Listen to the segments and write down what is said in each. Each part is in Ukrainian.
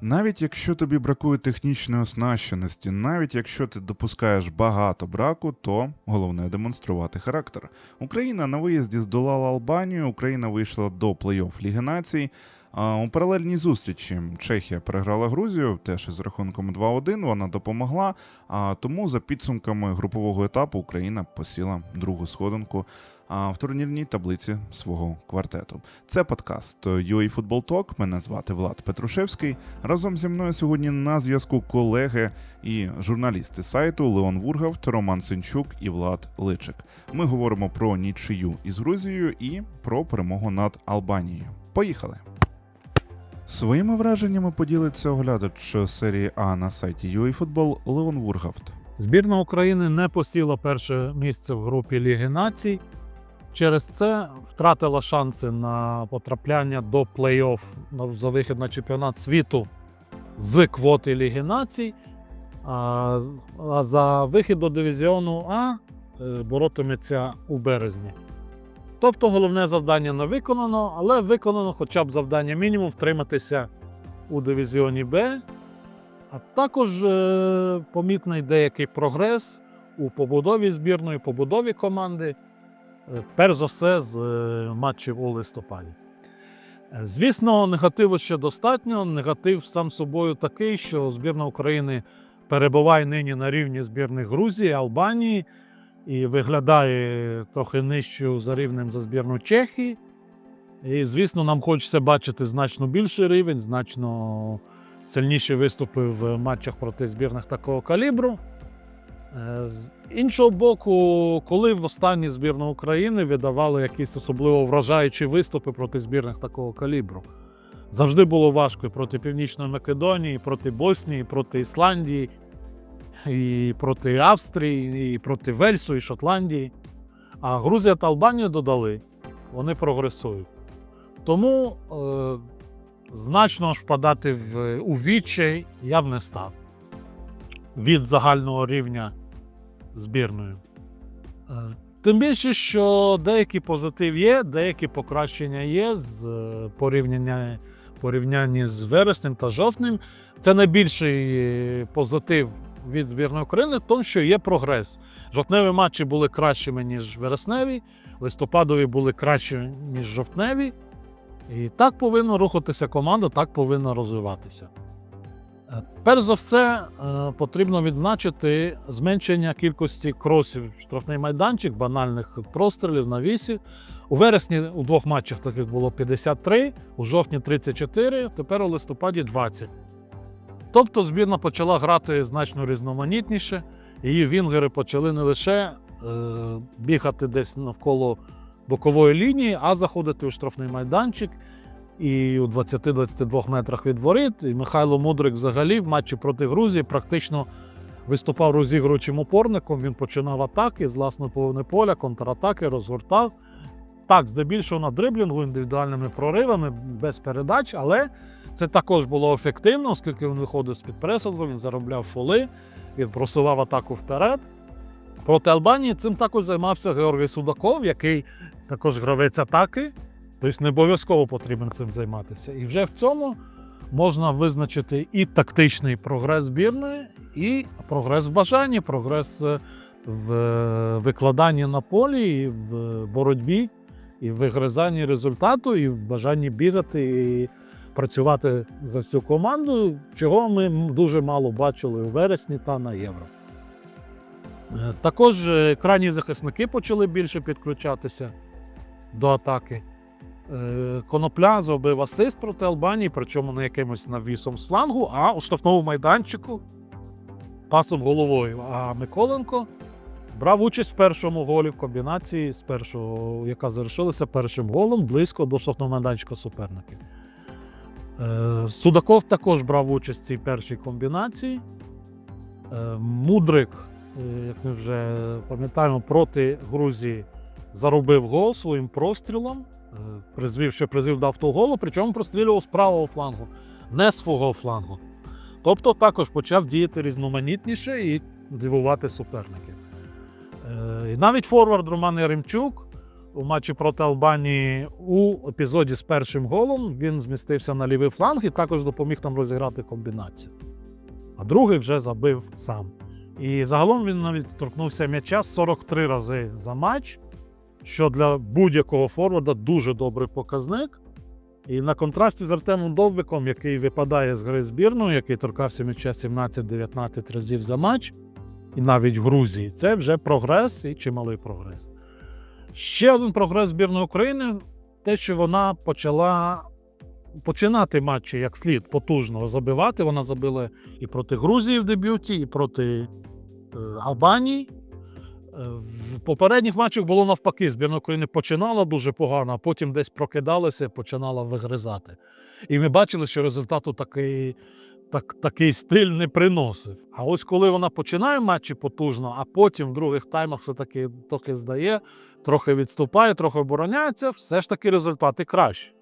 Навіть якщо тобі бракує технічної оснащеності, навіть якщо ти допускаєш багато браку, то головне демонструвати характер. Україна на виїзді здолала Албанію, Україна вийшла до плей-офф Ліги націй. А у паралельній зустрічі Чехія переграла Грузію теж із рахунком 2-1. Вона допомогла. А тому за підсумками групового етапу Україна посіла другу сходинку в турнірній таблиці свого квартету. Це подкаст UA Football Talk. Мене звати Влад Петрушевський. Разом зі мною сьогодні на зв'язку колеги і журналісти сайту Леон Вургавт, Роман Синчук і Влад Личик. Ми говоримо про нічию із Грузією і про перемогу над Албанією. Поїхали! Своїми враженнями поділиться оглядач серії А на сайті UAFootball Леон Вургавт. Збірна України не посіла перше місце в групі Ліги націй. Через це втратила шанси на потрапляння до плей-офф за вихід на чемпіонат світу з квоти Ліги націй. А, за вихід до дивізіону А е, боротиметься у березні. Тобто головне завдання не виконано, але виконано хоча б завдання мінімум втриматися у дивізіоні Б. А також е, помітний деякий прогрес у побудові збірної, побудові команди, перш за все з е, матчів у листопаді. Е, Звісно, негативу ще достатньо. Негатив сам собою такий, що збірна України перебуває нині на рівні збірних Грузії, Албанії і виглядає трохи нижчою за рівнем за збірну Чехії. І, звісно, нам хочеться бачити значно більший рівень, значно сильніші виступи в матчах проти збірних такого калібру. Е, З іншого боку, коли в останній збірна України видавали якісь особливо вражаючі виступи проти збірних такого калібру. Завжди було важко і проти Північної Македонії, і проти Боснії, і проти Ісландії, і проти Австрії, і проти Вельсу, і Шотландії. А Грузія та Албанія додали, вони прогресують. Тому е, значно впадати в відчай я б не став від загального рівня збірної. Е, Тим більше, що деякий позитив є, деякі покращення є з е, порівняння, порівнянні з вереснем та жовтнем. Це найбільший позитив від збірної України, в тому, що є прогрес. Жовтневі матчі були кращими, ніж вересневі, листопадові були кращі, ніж жовтневі. І так повинна рухатися команда, так повинна розвиватися. Е, Перш за все, е, потрібно відзначити зменшення кількості кросів штрафний майданчик, банальних прострілів навісів. У вересні у двох матчах таких було 53, у жовтні 34, тепер у листопаді 20. Тобто збірна почала грати значно різноманітніше. Її вінгери почали не лише е, бігати десь навколо бокової лінії, а заходити у штрафний майданчик. І у 20-22 метрах від воріт. І Михайло Мудрик взагалі в матчі проти Грузії практично виступав розігруючим опорником. Він починав атаки з власної половини поля, контратаки, розгортав. Так, здебільшого на дриблінгу, індивідуальними проривами, без передач, але це також було ефективно, оскільки він виходив з-під пресингу, він заробляв фоли, він просував атаку вперед. Проти Албанії цим також займався Георгій Судаков, який також гравець атаки. Тобто не обов'язково потрібно цим займатися. І вже в цьому можна визначити і тактичний прогрес збірної, і прогрес в бажанні, прогрес е, в е, викладанні на полі, і в боротьбі, і в вигризанні результату, і в бажанні бігати і працювати за цю команду, чого ми дуже мало бачили у вересні та на євро. Е, Також крайні захисники почали більше підключатися до атаки. Е, Конопля зробив асист проти Албанії, причому не якимось навісом з флангу, а у штрафному майданчику пасом головою. А Миколенко брав участь в першому голі в комбінації з першого, яка завершилася першим голом близько до штрафного майданчика суперників. Е, Судаков також брав участь в цій першій комбінації. Е, Мудрик, як ми вже пам'ятаємо, проти Грузії заробив гол своїм прострілом. Призвів, що призвів до автоголу, причому прострілював з правого флангу, не з свого флангу. Тобто також почав діяти різноманітніше і дивувати суперників. Е, І навіть форвард Роман Яремчук у матчі проти Албанії у епізоді з першим голом. Він змістився на лівий фланг і також допоміг нам розіграти комбінацію. А другий вже забив сам. І загалом він навіть торкнувся м'яча 43 рази за матч, що для будь-якого форварда дуже добрий показник. І на контрасті з Артемом Довбиком, який випадає з гри збірної, який торкався м'яча 17-19 разів за матч, і навіть в Грузії, це вже прогрес і чималий прогрес. Ще один прогрес збірної України те, що вона почала починати матчі як слід потужно забивати. Вона забила і проти Грузії в дебюті, і проти е, Албанії. Е, В попередніх матчах було навпаки. Збірна України починала дуже погано, а потім десь прокидалася, починала вигризати. І ми бачили, що результату такий, так, такий стиль не приносив. А ось коли вона починає матчі потужно, а потім в других таймах все-таки трохи здає, трохи відступає, трохи обороняється, все ж таки результати кращі.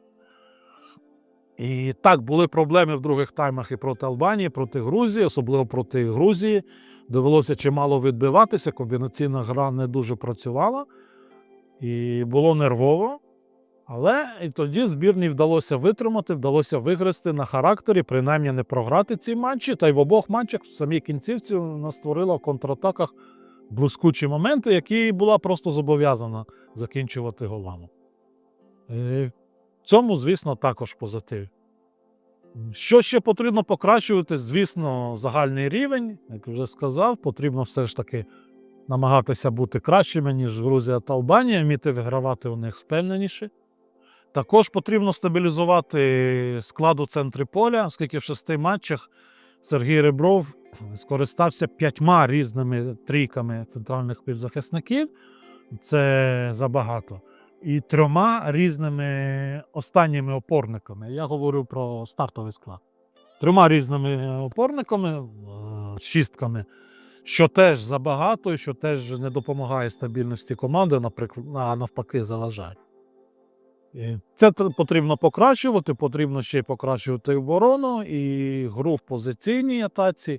І так, були проблеми в других таймах і проти Албанії, проти Грузії, особливо проти Грузії. Довелося чимало відбиватися, комбінаційна гра не дуже працювала, і було нервово. Але і тоді збірні вдалося витримати, вдалося виграти на характері, принаймні не програти ці матчі. Та й в обох матчах в самій кінцівці вона створила в контратаках блискучі моменти, які була просто зобов'язана закінчувати голами. Е, В цьому, звісно, також позитив. Що ще потрібно покращувати? Звісно, загальний рівень, як вже сказав, потрібно все ж таки намагатися бути кращими, ніж Грузія та Албанія, вміти вигравати у них впевненіше. Також потрібно стабілізувати склад у центрі поля, оскільки в шести матчах Сергій Ребров скористався п'ятьма різними трійками центральних півзахисників. Це забагато. І трьома різними останніми опорниками. Я говорю про стартовий склад. Трьома різними опорниками, е, шістками, що теж забагато, і що теж не допомагає стабільності команди, наприклад, а навпаки, заважає. І Це потрібно покращувати, потрібно ще й покращувати оборону і гру в позиційній атаці.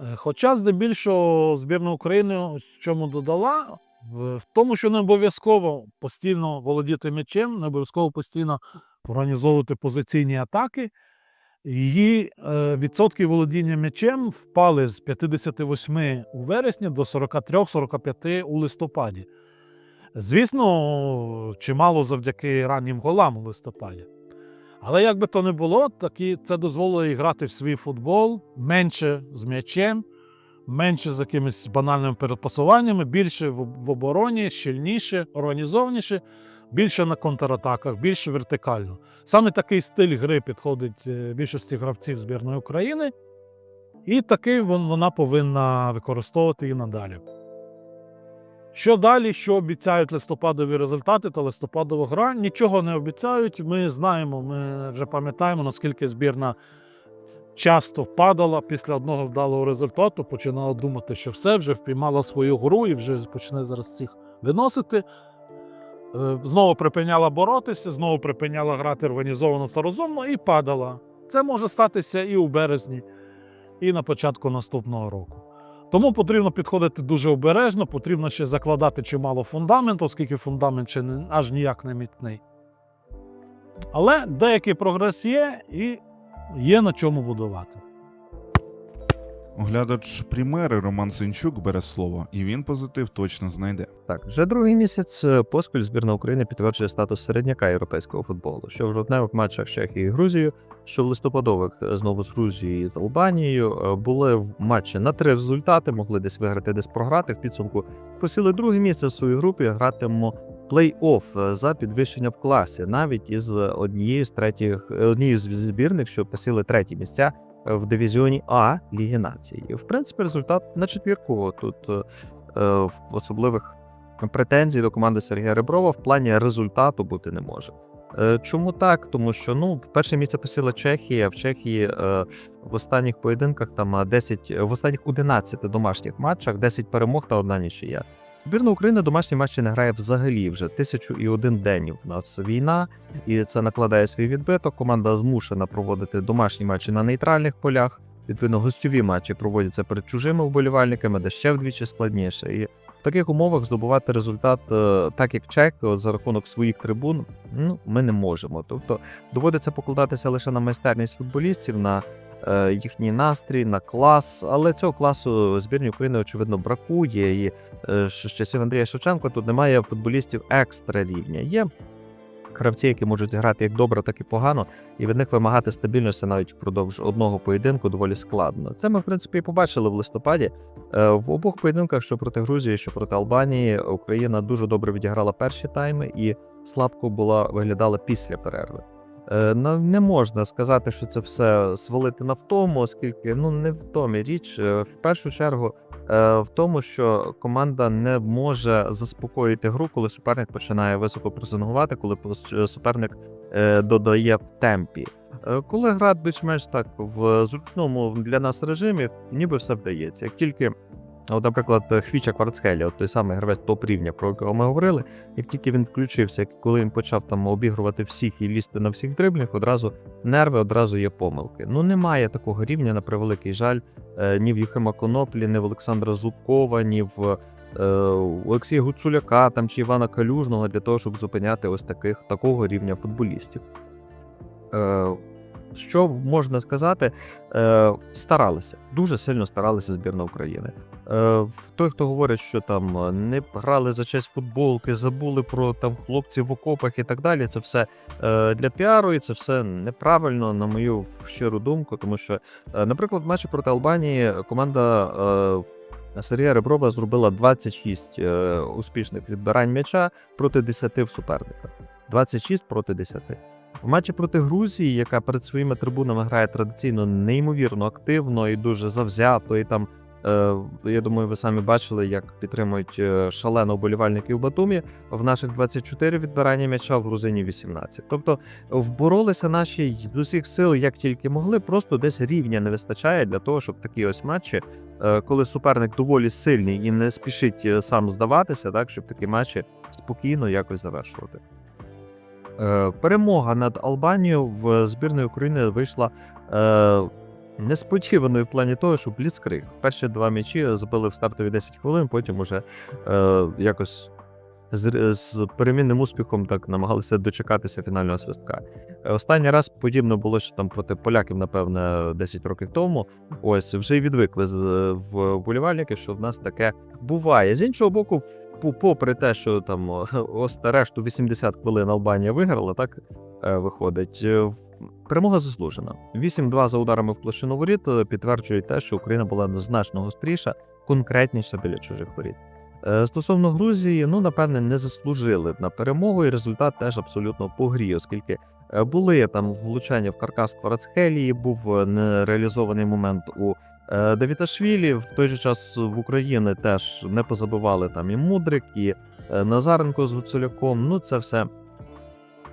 Е, Хоча, здебільшого, збірна України в чому додала, в тому, що не обов'язково постійно володіти м'ячем, не обов'язково постійно організовувати позиційні атаки. Її е, відсотки володіння м'ячем впали з 58 у вересні до 43-45 у листопаді. Звісно, чимало завдяки раннім голам у листопаді. Але як би то не було, так і це дозволило їй грати в свій футбол менше з м'ячем, менше з якимись банальними передпасуваннями, більше в, в обороні, щільніше, організованіше, більше на контратаках, більше вертикально. Саме такий стиль гри підходить е, більшості гравців збірної України, і такий вона повинна використовувати і надалі. Що далі, що обіцяють листопадові результати та листопадова гра? Нічого не обіцяють. Ми знаємо, ми вже пам'ятаємо, наскільки збірна часто падала після одного вдалого результату, починала думати, що все вже впіймала свою гру і вже почне зараз всіх виносити. Е, Знову припиняла боротися, знову припиняла грати організовано та розумно і падала. Це може статися і у березні, і на початку наступного року. Тому потрібно підходити дуже обережно, потрібно ще закладати чимало фундаменту, оскільки фундамент ще не, аж ніяк не міцний. Але деякий прогрес є і є на чому будувати. Оглядач Прімери Роман Синчук бере слово, і він позитив точно знайде. Так, вже другий місяць е, поспіль збірна України підтверджує статус середняка європейського футболу, що в жовтневих матчах з Чехією і Грузією, що в листопадових е, знову з Грузією і з Албанією е, були в матчі на три результати, могли десь виграти, десь програти. В підсумку посіли друге місце в своїй групі. Гратимемо плей-офф е, за підвищення в класі, навіть із однією з третіх е, однією з збірних, що посіли треті місця е, в дивізіоні А Ліги Націй. В принципі, результат на четвірку тут е, особливих претензій до команди Сергія Реброва в плані результату бути не може. Чому так? Тому що ну, перше місце посіла Чехія. В Чехії е, в останніх поєдинках там е, 10, в останніх 11 домашніх матчах 10 перемог та одна нічия. Збірна України домашні матчі не грає взагалі вже тисячу і один день. У нас війна, і це накладає свій відбиток. Команда змушена проводити домашні матчі на нейтральних полях. Відповідно, гостьові матчі проводяться перед чужими вболівальниками, де ще вдвічі складніше. І В таких умовах здобувати результат, е, так як чек за рахунок своїх трибун, ну ми не можемо. Тобто доводиться покладатися лише на майстерність футболістів, на їхній настрій, на клас. Але цього класу збірні України очевидно бракує. І е, з часів Андрія Шевченко тут немає футболістів екстра рівня. Є гравці, які можуть грати як добре, так і погано, і від них вимагати стабільності навіть впродовж одного поєдинку доволі складно. Це ми, в принципі, і побачили в листопаді. Е, В обох поєдинках, що проти Грузії, що проти Албанії, Україна дуже добре відіграла перші тайми і слабко була виглядала після перерви. Е, Не можна сказати, що це все свалити на втому, оскільки ну не в томі річ. Е, В першу чергу е, в тому, що команда не може заспокоїти гру, коли суперник починає високо пресингувати, коли суперник додає в темпі. Коли гра більш-менш так в зручному для нас режимі, ніби все вдається. Як тільки, от, наприклад, Хвіча Кварцхелі, от той самий гравець топ-рівня, про якого ми говорили, як тільки він включився, коли він почав там обігрувати всіх і лізти на всіх дриблях, одразу нерви, одразу є помилки. Ну немає такого рівня, на превеликий жаль, е, ні в Юхима Коноплі, ні в Олександра Зубкова, ні в е, Олексія Гуцуляка там чи Івана Калюжного для того, щоб зупиняти ось таких такого рівня футболістів. Е, що можна сказати, е, старалися, дуже сильно старалися збірна України. Е, в- той, хто говорить, що там е, не грали за честь футболки, забули про там хлопців в окопах і так далі. Це все е, для піару, і це все неправильно, на мою щиру думку. Тому що, наприклад, в матчі проти Албанії команда Сергія Реброва зробила 26 е, успішних відбирань м'яча проти 10 в суперника. 26 проти 10. В матчі проти Грузії, яка перед своїми трибунами грає традиційно неймовірно активно і дуже завзято, і там. Е, я думаю, ви самі бачили, як підтримують е, шалено вболівальників Батумі. В наших 24 відбирання м'яча, в Грузині 18. Тобто вборолися наші з усіх сил, як тільки могли, просто десь рівня не вистачає для того, щоб такі ось матчі, е, коли суперник доволі сильний і не спішить сам здаватися, так щоб такі матчі спокійно якось завершувати. Перемога над Албанією в збірної України вийшла несподіваною в плані того, що бліцкриг. Перші два м'ячі забили в стартові 10 хвилин, потім уже е, якось з, з перемінним успіхом так намагалися дочекатися фінального свистка. Е, Останній раз подібно було що там проти поляків, напевне, 10 років тому. Ось вже й відвикли з вболівальники, що в нас таке буває. З іншого боку, попри те, що там ось решту 80 хвилин Албанія виграла, так е, виходить. Перемога заслужена. 8-2 за ударами в площину воріт е, підтверджує те, що Україна була значно гостріша, конкретніша біля чужих воріт. Е, Стосовно Грузії, ну напевне, не заслужили на перемогу, і результат теж абсолютно по грі, оскільки е, були там влучання в каркас Кварацхелії, був нереалізований момент у Давіташвілі. В той же час в Україні теж не позабивали там і Мудрик, і Назаренко з Гуцуляком. Ну, це все.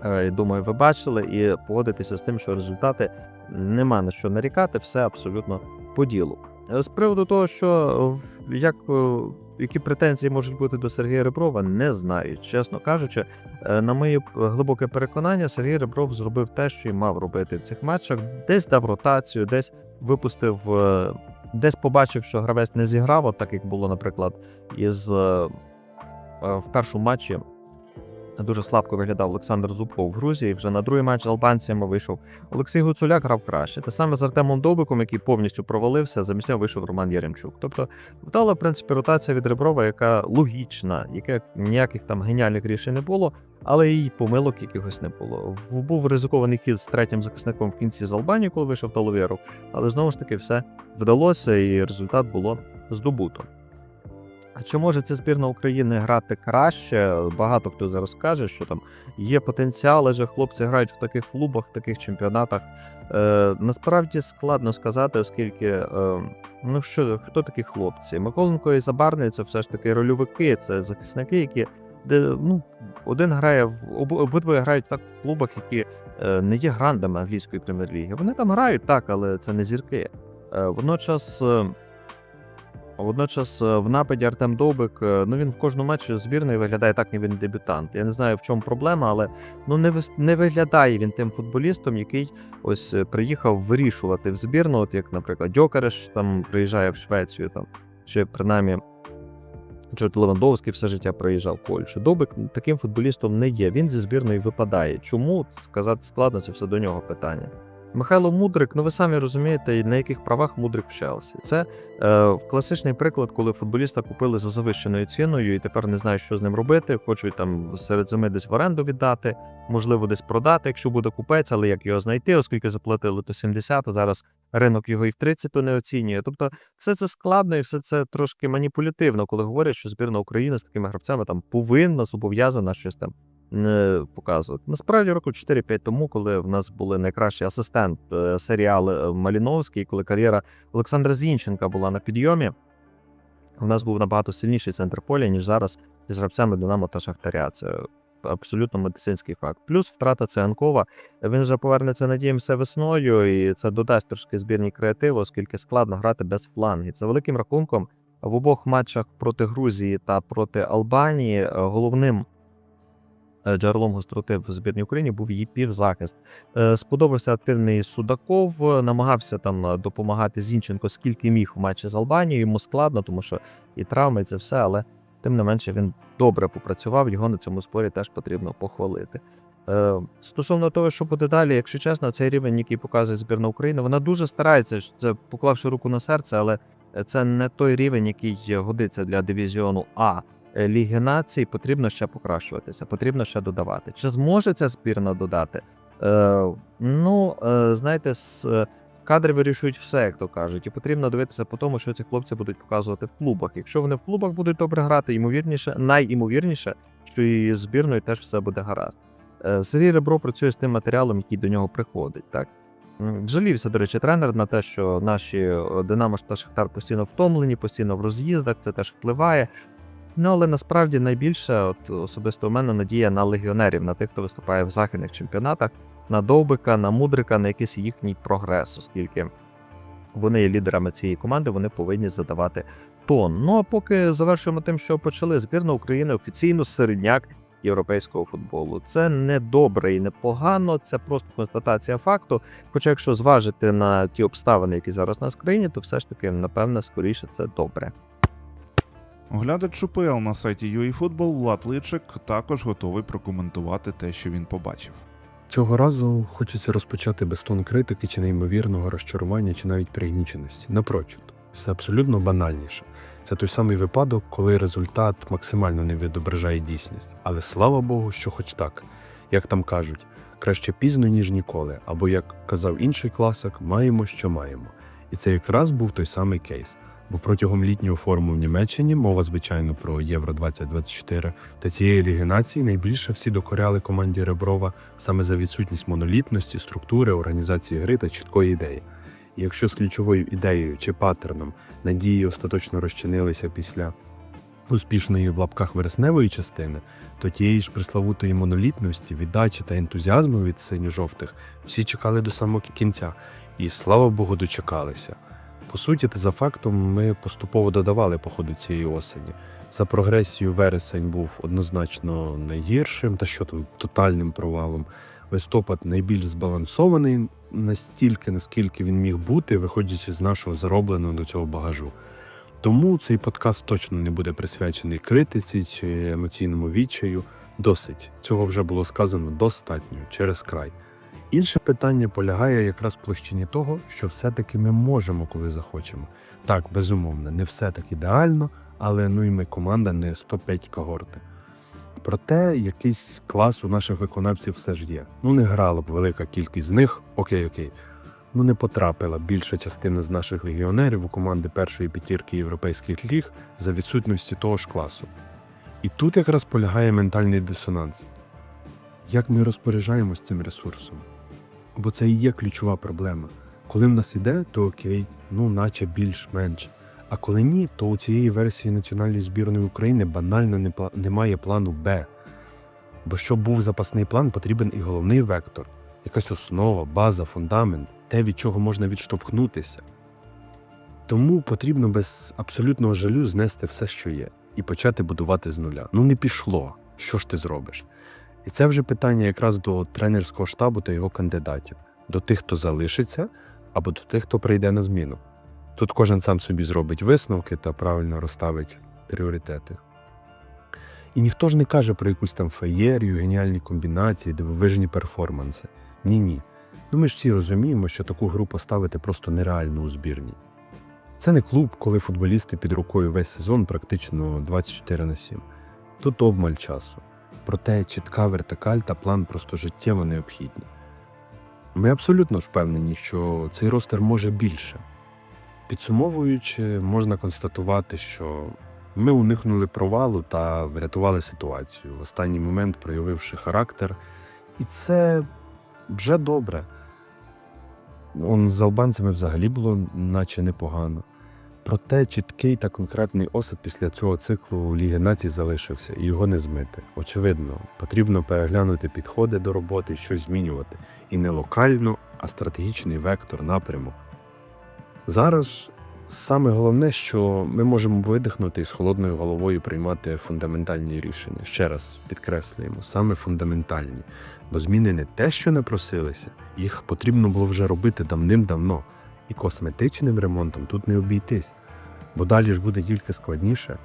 Е, Думаю, ви бачили і погодитеся з тим, що результати нема на що нарікати, все абсолютно по ділу. Е, З приводу того, що як е, які претензії можуть бути до Сергія Реброва, не знаю. Чесно кажучи, на моє глибоке переконання, Сергій Ребров зробив те, що й мав робити в цих матчах. Десь дав ротацію, десь випустив, десь побачив, що гравець не зіграв, так як було, наприклад, із в першому матчі. Дуже слабко виглядав Олександр Зубков в Грузії. Вже на другий матч з албанцями вийшов. Олексій Гуцуляк грав краще. Те саме з Артемом Довбиком, який повністю провалився, замість нього вийшов Роман Яремчук. Тобто вдала, в принципі, ротація від Реброва, яка логічна, яке ніяких там геніальних рішень не було, але і помилок якихось не було. Був ризикований хід з третім захисником в кінці з Албанії, коли вийшов Таловєров, але знову ж таки все вдалося, і результат було здобуто. А чи може ця збірна України грати краще? Багато хто зараз каже, що там є потенціал, але хлопці грають в таких клубах, в таких чемпіонатах. Е, насправді складно сказати, оскільки е, ну що, хто такі хлопці? Миколенко і Забарний це все ж таки рольовики, це захисники, які де ну один грає в об, обидвоє грають так в клубах, які е, не є грандами англійської прем'єр-ліги. Вони там грають так, але це не зірки. Е, водночас. е, Водночас е, в нападі Артем Довбик, е, ну він в кожному матчі збірної виглядає так, ніби він дебютант. Я не знаю, в чому проблема, але ну не не виглядає він тим футболістом, який ось е, приїхав вирішувати в збірну, от як, наприклад, Дьокареш там приїжджає в Швецію, там чи принаймні от Левандовський все життя приїжджав в Польщу. Довбик таким футболістом не є. Він зі збірної випадає. Чому сказати складно, це все до нього питання. Михайло Мудрик, ну ви самі розумієте, на яких правах Мудрик в Челсі. Це е, класичний приклад, коли футболіста купили за завищеною ціною і тепер не знають, що з ним робити. Хочуть там серед зими десь в оренду віддати, можливо, десь продати, якщо буде купець, але як його знайти, оскільки заплатили то 70, а зараз ринок його і в 30 то не оцінює. Тобто, все це складно і все це трошки маніпулятивно, коли говорять, що збірна України з такими гравцями там повинна зобов'язана щось там не показувати. Насправді, року 4-5 тому, коли в нас були найкращий асистент е, серіал Маліновський, коли кар'єра Олександра Зінченка була на підйомі, у нас був набагато сильніший центр поля, ніж зараз з гравцями Динамо та Шахтаря. Це абсолютно медицинський факт. Плюс втрата Цианкова. Він вже повернеться, надіємося, весною, і це додасть трошки збірній креативу, оскільки складно грати без флангів. За великим рахунком, в обох матчах проти Грузії та проти Албанії е, головним е, джерелом гостроти в збірній Україні був її півзахист. Е, Сподобався активний Судаков, е, намагався там е, допомагати Зінченко скільки міг в матчі з Албанією. Йому складно, тому що і травми, і це все, але тим не менше він добре попрацював. Його на цьому спорі теж потрібно похвалити. Е, Стосовно того, що буде далі, якщо чесно, цей рівень, який показує збірна України, вона дуже старається, це поклавши руку на серце, але це не той рівень, який годиться для дивізіону А. Е, Ліги націй потрібно ще покращуватися, потрібно ще додавати. Чи зможе ця збірна додати? Е, ну, е, знаєте, з е, кадри вирішують все, як то кажуть, і потрібно дивитися по тому, що ці хлопці будуть показувати в клубах. Якщо вони в клубах будуть добре грати, ймовірніше, найімовірніше, що і збірною теж все буде гаразд. Е, Сергій Ребро працює з тим матеріалом, який до нього приходить. Так жалівся, до речі, тренер на те, що наші е, Динамо та Шахтар постійно втомлені, постійно в роз'їздах. Це теж впливає. Ну але насправді найбільше, от особисто у мене надія на легіонерів, на тих, хто виступає в західних чемпіонатах, на Довбика, на Мудрика, на якийсь їхній прогрес, оскільки вони є лідерами цієї команди, вони повинні задавати тон. Ну а поки завершуємо тим, що почали збірна України офіційно середняк європейського футболу. Це не добре і не погано, це просто констатація факту. Хоча, якщо зважити на ті обставини, які зараз у нас в країні, то все ж таки, напевне, скоріше це добре. Оглядач УПЛ на сайті UEFootball Влад Личик також готовий прокоментувати те, що він побачив. Цього разу хочеться розпочати без тон критики чи неймовірного розчарування, чи навіть пригніченості. Напрочуд, все абсолютно банальніше. Це той самий випадок, коли результат максимально не відображає дійсність. Але слава Богу, що хоч так. Як там кажуть, краще пізно, ніж ніколи, або як казав інший класик, маємо, що маємо. І це якраз був той самий кейс. Бо протягом літнього форуму в Німеччині мова, звичайно, про Євро 2024 та цієї ліги націй найбільше всі докоряли команді Реброва саме за відсутність монолітності, структури, організації гри та чіткої ідеї. І якщо з ключовою ідеєю чи паттерном надії остаточно розчинилися після успішної в лапках вересневої частини, то тієї ж пресловутої монолітності, віддачі та ентузіазму від синьо-жовтих всі чекали до самого кінця, і слава Богу, дочекалися. По суті, за фактом ми поступово додавали по ходу цієї осені. За прогресію вересень був однозначно найгіршим, та що там тотальним провалом. Листопад найбільш збалансований настільки, наскільки він міг бути, виходячи з нашого заробленого до цього багажу. Тому цей подкаст точно не буде присвячений критиці чи емоційному відчаю. Досить цього вже було сказано достатньо через край. Інше питання полягає якраз в площині того, що все-таки ми можемо, коли захочемо. Так, безумовно, не все так ідеально, але ну і ми команда не 105 когорти. Проте якийсь клас у наших виконавців все ж є. Ну не грала б велика кількість з них, окей, окей. Ну не потрапила більша частина з наших легіонерів у команди першої п'ятірки європейських ліг за відсутності того ж класу. І тут якраз полягає ментальний дисонанс. Як ми розпоряджаємось цим ресурсом? Бо це і є ключова проблема. Коли в нас іде, то окей, ну наче більш-менш. А коли ні, то у цієї версії національної збірної України банально немає плану Б. Бо щоб був запасний план, потрібен і головний вектор, якась основа, база, фундамент, те, від чого можна відштовхнутися. Тому потрібно без абсолютного жалю знести все, що є, і почати будувати з нуля. Ну не пішло. Що ж ти зробиш? І це вже питання якраз до тренерського штабу та його кандидатів, до тих, хто залишиться, або до тих, хто прийде на зміну. Тут кожен сам собі зробить висновки та правильно розставить пріоритети. І ніхто ж не каже про якусь там феєрію, геніальні комбінації, дивовижні перформанси. Ні, ні. Ну ми ж всі розуміємо, що таку гру поставити просто нереально у збірній. Це не клуб, коли футболісти під рукою весь сезон практично 24 на 7. Тут овмаль часу. Проте чітка вертикаль та план просто життєво необхідні. Ми абсолютно впевнені, що цей ростер може більше. Підсумовуючи, можна констатувати, що ми уникнули провалу та врятували ситуацію, в останній момент проявивши характер, і це вже добре. Он з албанцями взагалі було наче непогано. Проте чіткий та конкретний осад після цього циклу Ліги націй залишився, і його не змити. Очевидно, потрібно переглянути підходи до роботи щось змінювати. І не локально, а стратегічний вектор напряму. Зараз саме головне, що ми можемо видихнути і з холодною головою приймати фундаментальні рішення. Ще раз підкреслюємо, саме фундаментальні. Бо зміни не те, що не просилися, їх потрібно було вже робити давним-давно. І косметичним ремонтом тут не обійтись. Бо далі ж буде тільки складніше.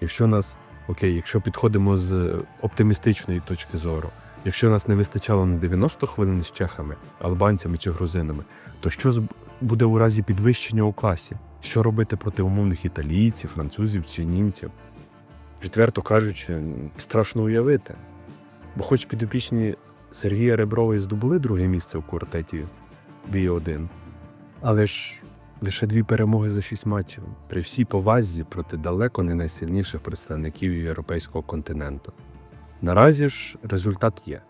Якщо нас, окей, якщо підходимо з оптимістичної точки зору, якщо нас не вистачало на 90 хвилин з чехами, албанцями чи грузинами, то що буде у разі підвищення у класі? Що робити проти умовних італійців, французів чи німців? Відверто кажучи, страшно уявити. Бо хоч підопічні Сергія Реброва здобули друге місце в квартеті Бі-1, але ж лише дві перемоги за шість матчів при всій повазі проти далеко не найсильніших представників європейського континенту. Наразі ж результат є,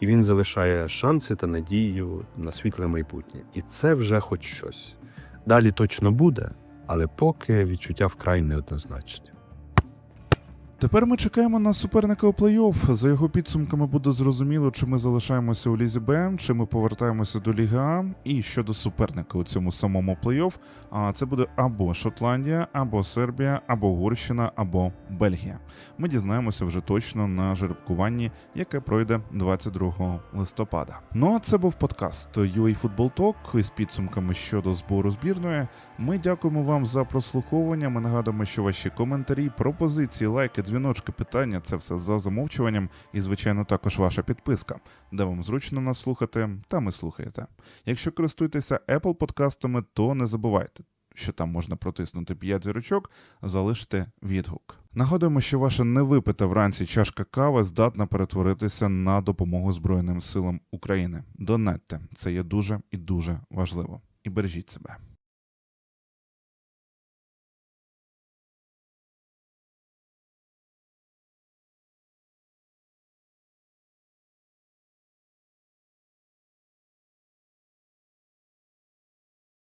і він залишає шанси та надію на світле майбутнє. І це вже хоч щось. Далі точно буде, але поки відчуття вкрай неоднозначні. Тепер ми чекаємо на суперника у плей-офф. За його підсумками буде зрозуміло, чи ми залишаємося у Лізі Б, чи ми повертаємося до Ліги А. І щодо суперника у цьому самому плей-офф, а це буде або Шотландія, або Сербія, або Угорщина, або Бельгія. Ми дізнаємося вже точно на жеребкуванні, яке пройде 22 листопада. Ну а це був подкаст UA Football Talk із підсумками щодо збору збірної. Ми дякуємо вам за прослуховування. Ми нагадуємо, що ваші коментарі, пропозиції, лайки, дзвіночки, питання це все за замовчуванням, і, звичайно, також ваша підписка, де вам зручно нас слухати, там і слухаєте. Якщо користуєтеся Apple подкастами, то не забувайте. Що там можна протиснути 5 зірочок, залиште відгук. Нагадуємо, що ваша невипита вранці чашка кави здатна перетворитися на допомогу Збройним силам України. Донатьте, це є дуже і дуже важливо. І бережіть себе.